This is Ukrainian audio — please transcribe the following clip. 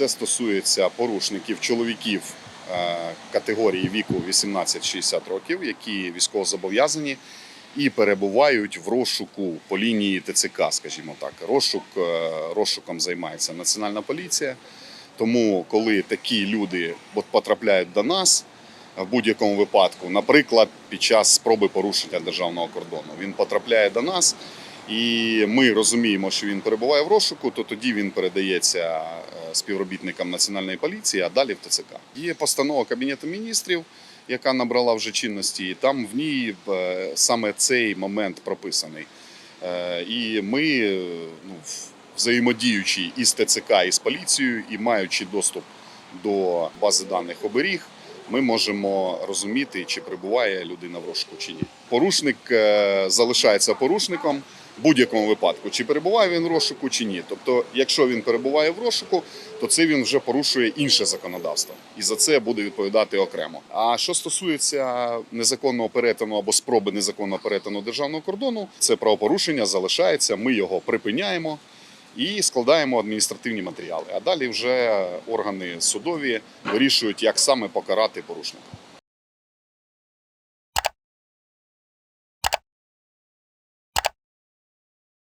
Це стосується порушників чоловіків е, категорії віку 18-60 років, які військовозобов'язані і перебувають в розшуку по лінії ТЦК, скажімо так. Розшук е, розшуком займається Національна поліція. Тому, коли такі люди от потрапляють до нас в будь-якому випадку, наприклад, під час спроби порушення державного кордону, він потрапляє до нас, і ми розуміємо, що він перебуває в розшуку, то тоді він передається е, співробітникам національної поліції, а далі в ТЦК. Є постанова Кабінету міністрів, яка набрала вже чинності, і там в ній е, саме цей момент прописаний. Е, І ми, е, ну, взаємодіючи із ТЦК, і з поліцією, і маючи доступ до бази даних оберіг, ми можемо розуміти, чи перебуває людина в розшуку чи ні. Порушник залишається порушником будь-якому випадку, чи перебуває він в розшуку, чи ні. Тобто, якщо він перебуває в розшуку, то це він вже порушує інше законодавство, і за це буде відповідати окремо. А що стосується незаконного перетину або спроби незаконного перетину державного кордону, це правопорушення залишається. Ми його припиняємо і складаємо адміністративні матеріали. А далі вже органи судові вирішують, як саме покарати порушника.